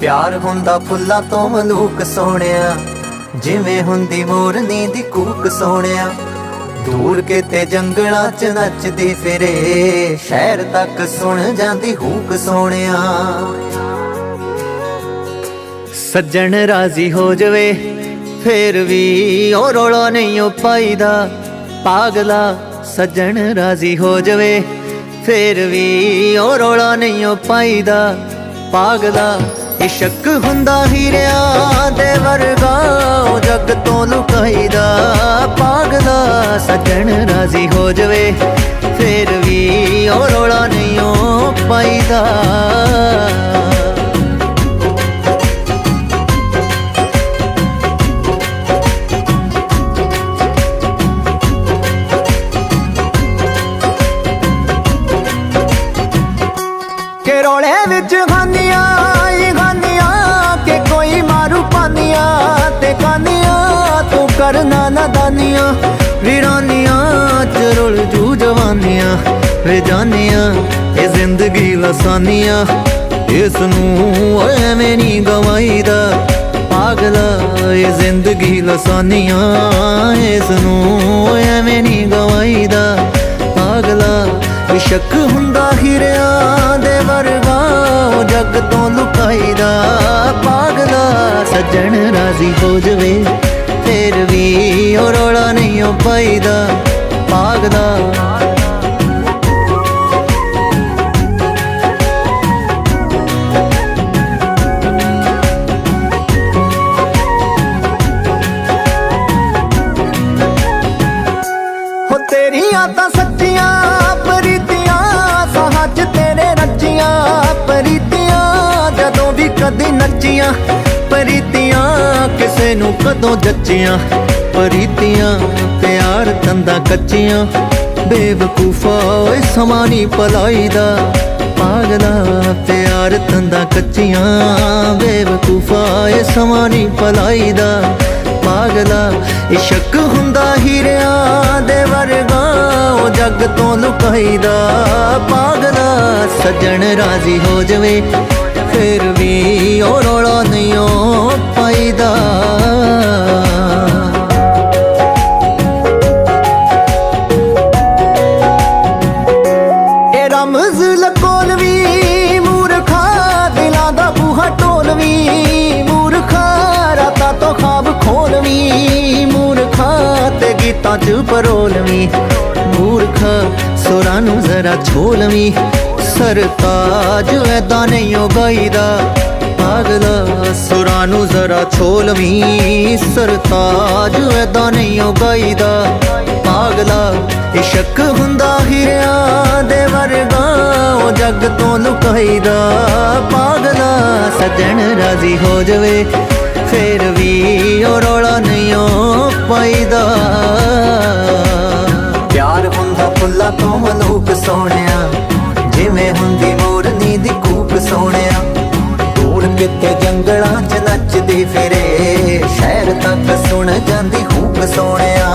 ਪਿਆਰ ਹੁੰਦਾ ਫੁੱਲਾਂ ਤੋਂ ਮਲੂਕ ਸੋਹਣਿਆ, ਜਿਵੇਂ ਹੁੰਦੀ ਮੋਰਨੀ ਦੀ ਕੂਕ ਸੋਹਣਿਆ। ਦੂਰ ਕਿਤੇ ਜੰਗਲਾਂ 'ਚ ਨੱਚਦੀ ਫਿਰੇ, ਸ਼ਹਿਰ ਤੱਕ ਸੁਣ ਜਾਂਦੀ ਹੂਕ ਸੋਹਣਿਆ। ਸੱਜਣ ਰਾਜ਼ੀ ਹੋ ਜਵੇ, ਫੇਰ ਵੀ ਉਹ ਰੋਲਾ ਨਹੀਂ ਉਹ ਪਾਈਦਾ। ਪਾਗਲਾ ਸੱਜਣ ਰਾਜ਼ੀ ਹੋ ਜਵੇ, ਫੇਰ ਵੀ ਉਹ ਰੋਲਾ ਨਹੀਂ ਉਹ ਪਾਈਦਾ। ਪਾਗਲਾ ਇਸ਼ਕ ਹੁੰਦਾ ਹੀਰਿਆਂ ਦੇ ਵਰਗਾ, ਉਹ ਜੱਗ ਤੋਂ ਲੁਕਾਈਦਾ ਪਾਗਲਾ ਸੱਜਣ ਰਾਜ਼ੀ ਹੋ ਜਵੇ। ਫੇਰ ਵੀ ਉਹ ਰੋਲਾ ਨਹੀਂ ਉਹ ਪਾਈਦਾ। ਕੇ ਰੋਲੇ ਵਿੱਚ ਖਾਨੀਆਂ ਕਰਨਾ ਨਦਾਨੀਆਂ ਵੀਰਾਨੀਆਂ ਚ ਰੁਲ ਜੂ ਜਵਾਨੀਆਂ। ਵੇ ਜਾਨੀਆਂ, ਇਹ ਜ਼ਿੰਦਗੀ ਲਸਾਨੀਆਂ। ਇਸ ਨੂੰ ਐਵੇਂ ਨਹੀਂ ਗਵਾਈਦਾ। ਪਾਗਲਾ, ਇਹ ਜ਼ਿੰਦਗੀ ਲਸਾਨੀਆਂ। ਇਸ ਨੂੰ ਐਵੇਂ ਨਹੀਂ ਗਵਾਈਦਾ। ਪਾਗਲਾ ਇਸ਼ਕ ਹੁੰਦਾ ਹੀਰਿਆਂ ਦੇ ਵਰਗਾ, ਜੱਗ ਤੋਂ ਲੁਕਾਈਦਾ। ਪਾਗਲਾ, ਸੱਜਣ ਰਾਜ਼ੀ ਹੋ ਜਵੇ। ਫੇਰ ਵੀ ਉਹ ਰੋਲਾ ਨਹੀਂ ਉਹ ਪਾਈਦਾ ਪਾਗਦਾ ਹੋ ਤੇਰੀਆਂ ਤਾਂ ਸੱਚੀਆਂ ਪ੍ਰੀਤੀਆਂ, ਸਾਹਾਂ 'ਚ ਤੇਰੇ ਰੱਜੀਆਂ, ਪ੍ਰੀਤੀਆਂ ਜਦੋਂ ਵੀ ਕਦੀ ਨੱਚੀਆਂ। ਪ੍ਰੀਤੀਆਂ ਕਿਸੇ ਨੂੰ ਕਦੋਂ ਜੱਚੀਆਂ? ਪ੍ਰੀਤੀਆਂ ਪਿਆਰ ਤੰਦਾ ਕੱਚੀਆਂ। ਬੇਵਕੂਫਾ ਓਏ ਸਮਾਂ ਨਹੀਂ ਪਲਾਈ ਦਾ ਪਾਗਲਾ ਪਿਆਰ ਤੰਦਾ ਕੱਚੀਆਂ। ਬੇਵਕੂਫਾ ਏ ਸਮਾਂ ਨਹੀਂ ਪਲਾਈ ਦਾ ਪਾਗਲਾ ਇਸ਼ਕ ਹੁੰਦਾ ਹੀਰਿਆਂ ਦੇ ਵਰਗਾ। ਉਹ ਜੱਗ ਤੋਂ ਲੁਕਾਈਦਾ। ਪਾਗਲਾ ਸੱਜਣ ਰਾਜ਼ੀ ਹੋ ਜਵੇ, ਫਿਰ ਵੀ ਤੇ 'ਚ ਪਰੋਲਵੀਂ। ਮੂਰਖਾ ਸੁਰਾਂ ਨੂੰ ਜ਼ਰਾ ਛੋਲਵੀਂ। ਸਰਤਾਜ ਐਦਾਂ ਨਹੀਂ ਉਹ ਗਾਈਦਾ ਪਾਗਲਾ ਸੁਰਾਂ ਨੂੰ ਜ਼ਰਾ ਛੋਲਵੀਂ। ਸਰਤਾਜ ਐਦਾਂ ਨਹੀਂ ਉਹ ਗਾਈਦਾ ਪਾਗਲਾ ਇਸ਼ਕ ਹੁੰਦਾ ਹੀਰਿਆਂ ਦੇ ਵਰਗਾ, ਉਹ ਜੱਗ ਤੋਂ ਲੁਕਾਈਦਾ। ਪਾਗਲਾ ਸੱਜਣ ਰਾਜ਼ੀ ਹੋ ਜਵੇ, ਫੇਰ ਵੀ ਉਹ ਪਾਈਦਾ। ਪਿਆਰ ਹੁੰਦਾ ਫੁੱਲਾਂ ਤੋਂ ਮਲੂਕ ਸੋਹਣਿਆ। ਜਿਵੇਂ ਹੁੰਦੀ ਮੋਰਨੀ ਦੀ ਕੂਕ ਸੋਹਣਿਆ। ਦੂਰ ਕਿਤੇ ਜੰਗਲਾਂ 'ਚ ਨੱਚਦੀ ਫਿਰੇ। ਸ਼ਹਿਰ ਤੱਕ ਸੁਣ ਜਾਂਦੀ ਖੂਬ ਸੋਹਣਿਆ।